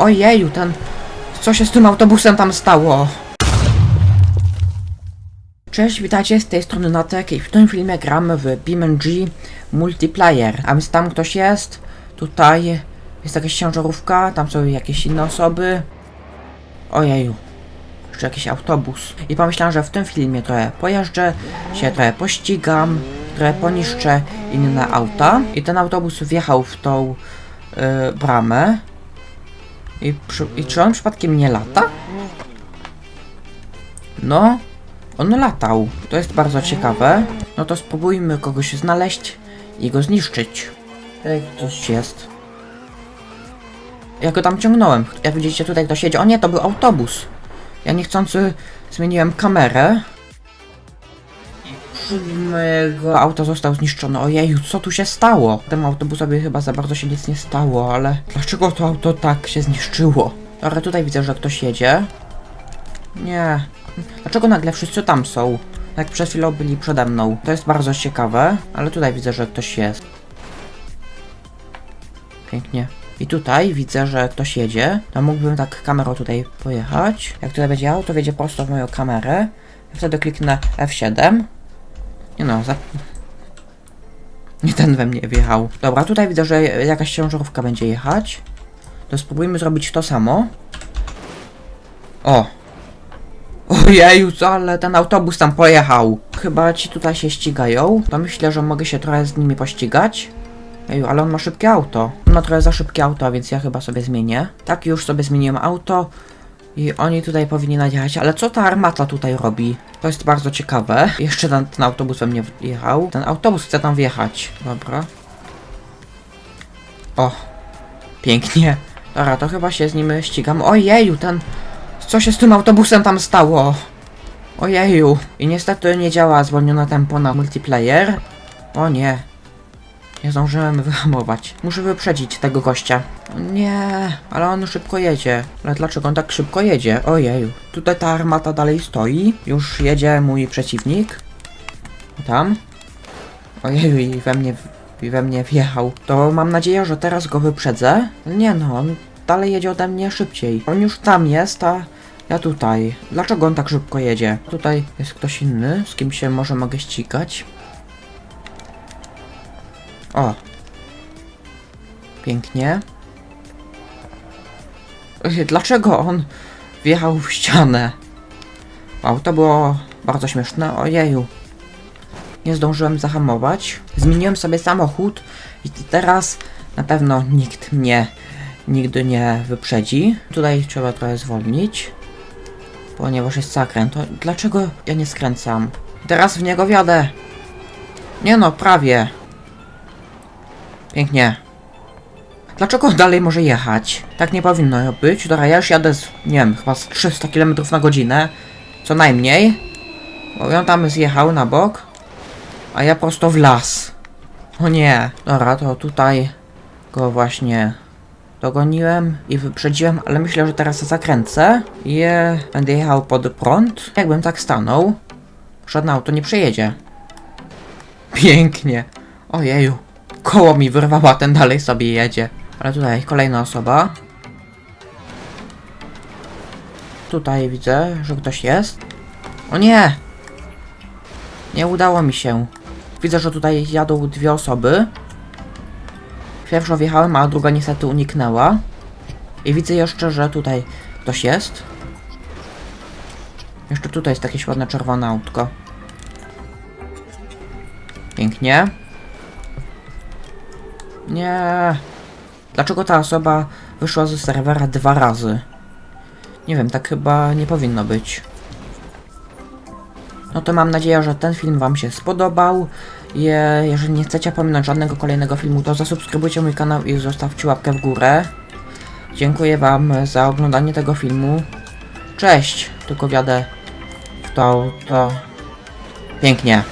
Ojeju, ten... Co się z tym autobusem tam stało? Cześć, witajcie, z tej strony Natek i w tym filmie gramy w BeamNG Multiplayer. A więc tam ktoś jest, tutaj jest jakaś ciężarówka, tam są jakieś inne osoby. Ojeju, jeszcze jakiś autobus. I pomyślałem, że w tym filmie trochę pojeżdżę, się trochę pościgam, trochę poniszczę inne auta. I ten autobus wjechał w tą y, bramę. I, przy, I czy on przypadkiem nie lata? No, on latał. To jest bardzo ciekawe. No to spróbujmy kogoś znaleźć i go zniszczyć. Ej, ktoś jest. Ja go tam ciągnąłem. Jak widzicie tutaj ktoś jedzie. O nie, to był autobus. Ja niechcący zmieniłem kamerę. Mojego auto został zniszczone. Ojeju, co tu się stało? Temu autobusowi chyba za bardzo się nic nie stało, ale dlaczego to auto tak się zniszczyło? Ale tutaj widzę, że ktoś jedzie. Nie. Dlaczego nagle wszyscy tam są? Jak przed chwilą byli przede mną. To jest bardzo ciekawe, ale tutaj widzę, że ktoś jest. Pięknie. I tutaj widzę, że ktoś jedzie. To mógłbym tak kamerą tutaj pojechać. Jak tutaj będzie auto, wjedzie prosto w moją kamerę. Wtedy kliknę F7. Nie no, za... Nie ten we mnie wjechał. Dobra, tutaj widzę, że jakaś ciężarówka będzie jechać. To spróbujmy zrobić to samo. O, Ojeju, ale ten autobus tam pojechał. Chyba ci tutaj się ścigają. To myślę, że mogę się trochę z nimi pościgać. Eju, ale on ma szybkie auto. On ma trochę za szybkie auto, więc ja chyba sobie zmienię. Tak, już sobie zmieniłem auto. I oni tutaj powinni najechać, ale co ta armata tutaj robi? To jest bardzo ciekawe. Jeszcze ten, ten autobus we mnie wjechał. Ten autobus chce tam wjechać. Dobra. O. Pięknie. Dobra, to chyba się z nim ścigam. Ojeju, ten... Co się z tym autobusem tam stało? Ojeju. I niestety nie działa zwolnione tempo na multiplayer. O nie. Nie zdążyłem wyhamować. Muszę wyprzedzić tego gościa. Nie, ale on szybko jedzie. Ale dlaczego on tak szybko jedzie? Ojeju. Tutaj ta armata dalej stoi. Już jedzie mój przeciwnik. Tam. Ojeju i we mnie, i we mnie wjechał. To mam nadzieję, że teraz go wyprzedzę. Nie no, on dalej jedzie ode mnie szybciej. On już tam jest, a ja tutaj. Dlaczego on tak szybko jedzie? Tutaj jest ktoś inny, z kim się może mogę ścigać. O. Pięknie. Dlaczego on wjechał w ścianę? Wow, to było bardzo śmieszne. Ojeju. Nie zdążyłem zahamować. Zmieniłem sobie samochód i teraz na pewno nikt mnie nigdy nie wyprzedzi. Tutaj trzeba trochę zwolnić. Ponieważ jest zakręt. Dlaczego ja nie skręcam? Teraz w niego wjadę. Nie no, prawie. Pięknie. Dlaczego dalej może jechać? Tak nie powinno być. Dobra, ja już jadę z, nie wiem, chyba z 300 km na godzinę. Co najmniej. Bo on tam zjechał na bok. A ja prosto w las. O nie. Dobra, to tutaj go właśnie dogoniłem i wyprzedziłem, ale myślę, że teraz zakręcę i będę jechał pod prąd. Jakbym tak stanął, żadne auto nie przejedzie. Pięknie. Ojeju. Koło mi wyrwała, ten dalej sobie jedzie. Ale tutaj kolejna osoba. Tutaj widzę, że ktoś jest. O nie! Nie udało mi się. Widzę, że tutaj jadą dwie osoby. Pierwszą wjechałem, a druga niestety uniknęła. I widzę jeszcze, że tutaj ktoś jest. Jeszcze tutaj jest jakieś ładne czerwone autko. Pięknie. Nie. Dlaczego ta osoba wyszła ze serwera dwa razy? Nie wiem, tak chyba nie powinno być. No to mam nadzieję, że ten film Wam się spodobał. Je, jeżeli nie chcecie pominąć żadnego kolejnego filmu, to zasubskrybujcie mój kanał i zostawcie łapkę w górę. Dziękuję Wam za oglądanie tego filmu. Cześć! Tylko wiadę w to, to... Pięknie.